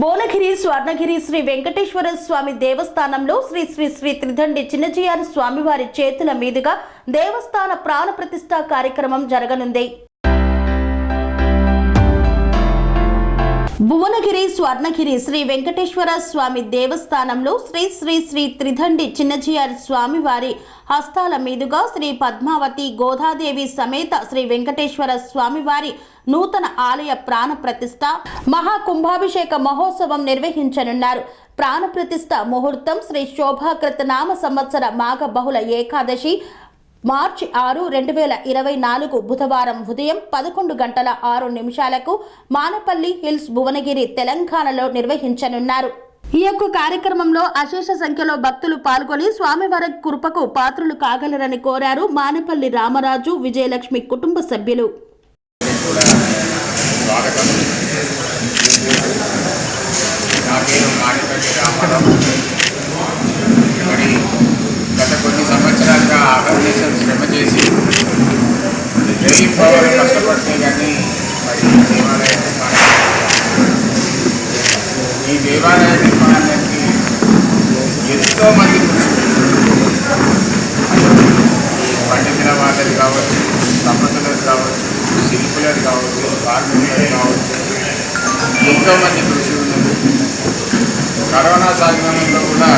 భువనగిరి స్వర్ణగిరి శ్రీ వెంకటేశ్వర స్వామి దేవస్థానంలో శ్రీ శ్రీ శ్రీ త్రిదండి చిన్నజీఆర్ స్వామివారి చేతుల మీదుగా దేవస్థాన ప్రాణ ప్రతిష్ఠా కార్యక్రమం జరగనుంది. భువనగిరి స్వర్ణగిరి శ్రీ వెంకటేశ్వర స్వామి దేవస్థానంలో శ్రీ శ్రీ శ్రీ త్రిదండి చిన్నజీఆర్ స్వామి వారి హస్తాల మీదుగా శ్రీ పద్మావతి గోదాదేవి సమేత శ్రీ వెంకటేశ్వర స్వామి వారి నూతన ఆలయ ప్రాణ ప్రతిష్ట మహాకుంభాభిషేక మహోత్సవం నిర్వహించనున్నారు. ప్రాణ ప్రతిష్ట ముహూర్తం శ్రీ శోభాకృత నామ సంవత్సర మాఘ బహుళ ఏకాదశి మార్చి ఆరు రెండు వేల ఇరవై నాలుగు బుధవారం ఉదయం పదకొండు గంటల ఆరు నిమిషాలకు మానపల్లి హిల్స్ భువనగిరి తెలంగాణలో నిర్వహించనున్నారు. ఈ యొక్క కార్యక్రమంలో అశేష సంఖ్యలో భక్తులు పాల్గొని స్వామివారి కృపకు పాత్రులు కాగలరని కోరారు మానపల్లి రామరాజు విజయలక్ష్మి కుటుంబ సభ్యులు. స్వాగతం నా పేరు మాడిపల్లి రామారావు మరి గత కొన్ని సంవత్సరాలుగా శ్రమ చేసి డైలీ పవర్ కష్టపడితే కానీ మరి దేవాలయ నిర్మాణం ఈ దేవాలయ నిర్మాణానికి ఎంతో మంది పండితుల వాళ్ళది కావచ్చు దంపతులకు కావచ్చు శిల్పులది కావచ్చు కార్మికులది కావచ్చు ఎంతోమంది కృషి ఉన్నది. కరోనా సాధనంలో కూడా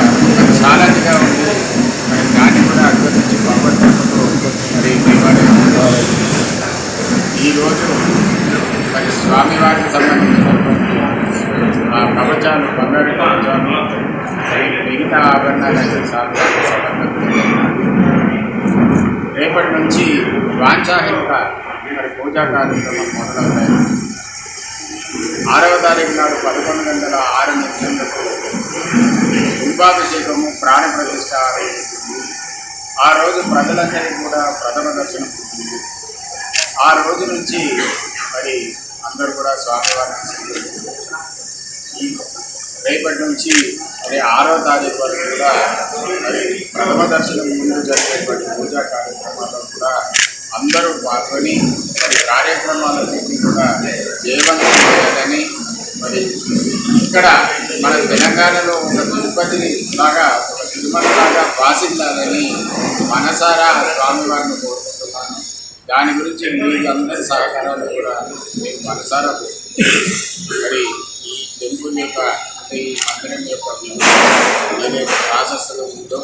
చాలా ఉంది. మరి దాన్ని కూడా అభివృద్ధి బాగుపడుతూ మరి ఈరోజు మరి స్వామివారికి సంబంధించినటువంటి ఆ కవచాలు బంగారు కవచాలు మిగతా ఆభరణాలన్నీ స్వామివారికి సంబంధించి రేపటి నుంచి వాంఛాహిత మరి పూజా కార్యక్రమం మొదలవుతాయి. ఆరవ తారీఖు నాడు పదకొండు గంటల ఆరు నిమిషాలకు కుంభాభిషేకము ప్రాణ ప్రతిష్ట ఆ రోజు ప్రజలందరికీ కూడా ప్రథమ దర్శనం ఉంటుంది. ఆ రోజు నుంచి మరి అందరూ కూడా స్వామివారిని ఈ రేపటి నుంచి మరి ఆరో తారీఖు వరకు కూడా మరి ప్రథమ దర్శనం ముందు జరిగేటువంటి పూజా కార్యక్రమాల్లో కూడా అందరూ పాల్గొని మరి కార్యక్రమాలన్నింటినీ కూడా జయవంతం చేయాలని మరి ఇక్కడ మన తెలంగాణలో ఉన్న తిరుపతిని లాగా బాగా తిరుమల మనసారా స్వామివారిని కోరుకుంటున్నాను. దాని గురించి మీకు అందరి సహకారాలు కూడా మీకు మనసారా మరి ఈ టెంపుల్ యొక్క అంటే ఈ మందిరం యొక్క ఏదైతే ప్రాసెస్లో ఉందో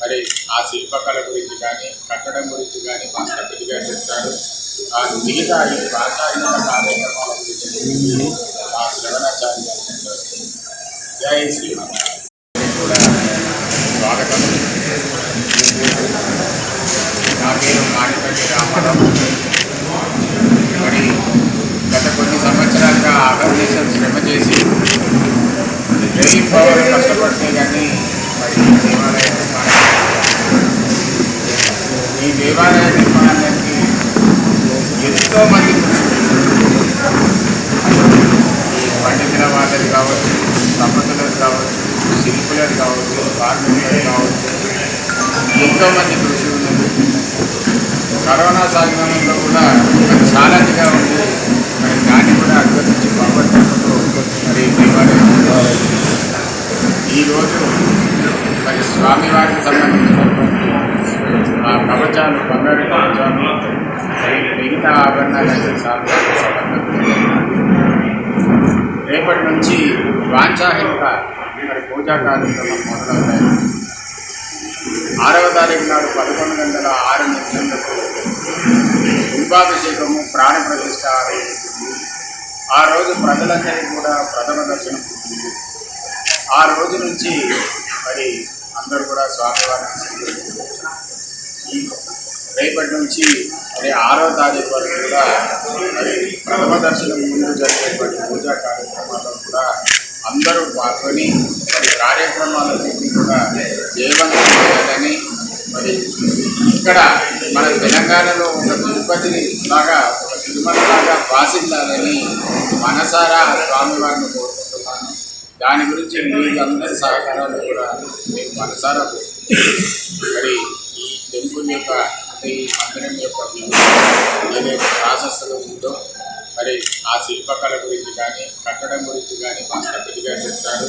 మరి ఆ శిల్పకళ గురించి కానీ కట్టడం గురించి కానీ మా సభ్యులు చెప్తారు. ఆ మిగతా ఈ ప్రాచార్య కార్యక్రమాల గురించి మా శ్రవణాచార్య గారు జై శ్రీరామ్. కూడా స్వాగతం. నా పేరు మాడిపల్లి రామారావు మరి గత కొన్ని సంవత్సరాలుగా ఆర్గనైజేషన్ శ్రమ చేసి డైలీ పవర్ కష్టపడితే కానీ మరి దేవాలయ నిర్మాణం ఈ దేవాలయ నిర్మాణానికి ఎంతో మంది ఈ పండితుల వాళ్ళది కావచ్చు దంపతులకు కావచ్చు శిల్పులకు కావచ్చు కార్మికులు కావచ్చు. ఎంతోమంది కృషి ఉన్నది. కరోనా సాగనంలో కూడా మరి ఛాలెంజ్గా ఉంది. మరి దాన్ని కూడా అభివృద్ధి బాగుపడుతూ మరి దేవాలయం ఈరోజు మరి స్వామివారికి సంబంధించినటువంటి ఆ కవచాలు బంగారు కవచాలు మిగతా ఆభరణాలు స్వామివారికి సమర్పించారు రేపటి నుంచి వాంఛాహిత పూజా కార్యక్రమం మొదలవుతాయి. ఆరవ తారీఖు నాడు పదకొండు గంటల ఆరు నిమిషాలకు కుంభాభిషేకము ప్రాణ ప్రతిష్ట ఆ రోజు ఆ రోజు ప్రజలందరికీ కూడా ప్రథమ దర్శనం ఉంటుంది. ఆ రోజు నుంచి మరి అందరూ కూడా స్వామివారిని రేపటి నుంచి మరి ఆరో తారీఖు వరకు కూడా మరి ప్రథమ దర్శనం ముందు జరిగేటువంటి పూజా కార్యక్రమాలు అందరూ పాల్గొని మరి కార్యక్రమాలన్నింటినీ కూడా జయవంతం చేయాలని మరి ఇక్కడ మన తెలంగాణలో ఉన్న తిరుపతిని లాగా ఒక తిరుమల లాగా మనసారా స్వామివారిని కోరుకుంటున్నాను దాని గురించి మీకు అందరి సహకారాలు కూడా మీకు మనసారా కోరుకుంటున్నాను. మరి ఈ టెంపుల్ యొక్క మరి ఆ శిల్పకళ గురించి కానీ కట్టడం గురించి కానీ కాస్త గట్టిగా చెప్తారు.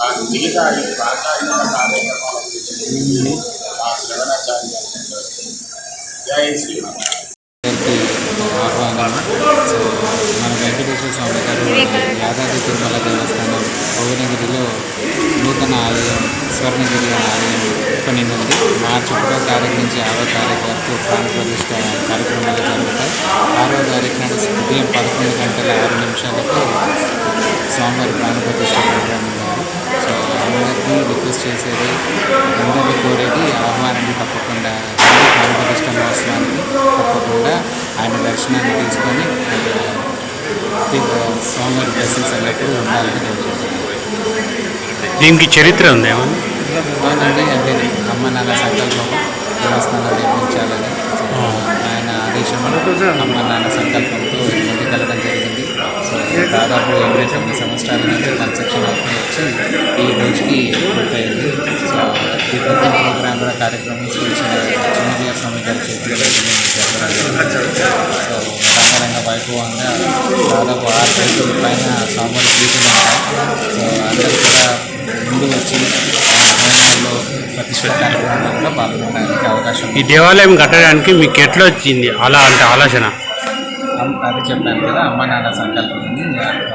ఆ మిగతా ఈ ప్రాంతాల కార్యక్రమాల గురించి ఆ శ్రవణాచార్య గారు చెప్తారు. జై శ్రీరామ్. మన వెంకటేశ్వర స్వామి గారు యాదాద్రి తిరుమల దేవస్థానం భువనగిరిలో నూతన ఆలయం స్వర్ణగిరి ఆలయం ఓపెనింగ్ ఒకటో తారీఖు నుంచి ఆరో తారీఖు వరకు ప్రాణ ప్రతిష్ట కార్యక్రమాలు జరుగుతాయి. ఆరో తారీఖు నాడు ఉదయం పదకొండు గంటల ఆరు నిమిషాలకు స్వామివారి ప్రాణ ప్రతిష్ట ఉన్నారు సో అందరికీ రిక్వెస్ట్ చేసేది అందరినీ కోరేది ఆహ్వానాన్ని తప్పకుండా రండి ప్రాణ ప్రతిష్ట మహోత్సవానికి తప్పకుండా ఆయన దర్శనాన్ని తీసుకొని స్వామివారి బ్లెస్సింగ్స్ అన్నప్పుడు ఉండాలని దీనికి చరిత్ర ఉందేమో? అంటే అమ్మ నాన్న సంకల్పం దేవస్థానం నిర్మించాలని ఆయన ఆదేశంలో అమ్మ నాన్న సంకల్పంతో ముందుకు వెళ్ళడం జరిగింది. సో దాదాపు ఎనభై తొమ్మిది సంవత్సరాల నుంచి కన్స్ట్రక్షన్ అవుతూ వచ్చి ఈ రోజుకి పూర్తయింది. సో ఈ ప్రతి ప్రోగ్రామ్ కార్యక్రమం శ్రీ చిన్నబిఆర్ స్వామి గారి చేతిలో జరగడం జరిగింది. సో రంగరంగ వైభవంగా దాదాపు ఆరు పైన స్వామివారి పూజలు ఉంటాయి సో అందరూ కూడా ముందు వచ్చి పాల్గొనడానికి అవకాశం ఈ దేవాలయం కట్టడానికి మీకు ఎట్లా వచ్చింది? అలా అంటే ఆలోచన. అదే చెప్పాను కదా అమ్మ నాన్న సంకల్పం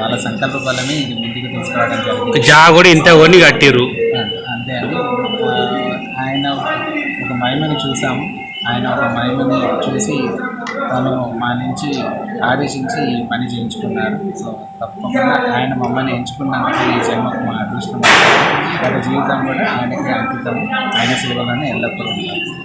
వాళ్ళ సంకల్ప బలమే ఇది ముందుకు తీసుకురావడం జరిగింది. జా కూడా ఇంత కొని కట్టిర్రు. అంతే- అండి. ఆయన ఒక మహిమని చూసాము. ఆయన ఒక మహిమని చూసి తను మా నుంచి ఆదేశించి ఈ పని చేయించుకున్నారు. సో తప్పకుండా ఆయన మమ్మల్ని ఎంచుకున్నందుకు ఈ జన్మకు మా అదృష్టం. గత జీవితం కూడా ఆయనకి అంకితం. ఆయన సేవలను ఎల్లప్పుడూ ఉంటారు.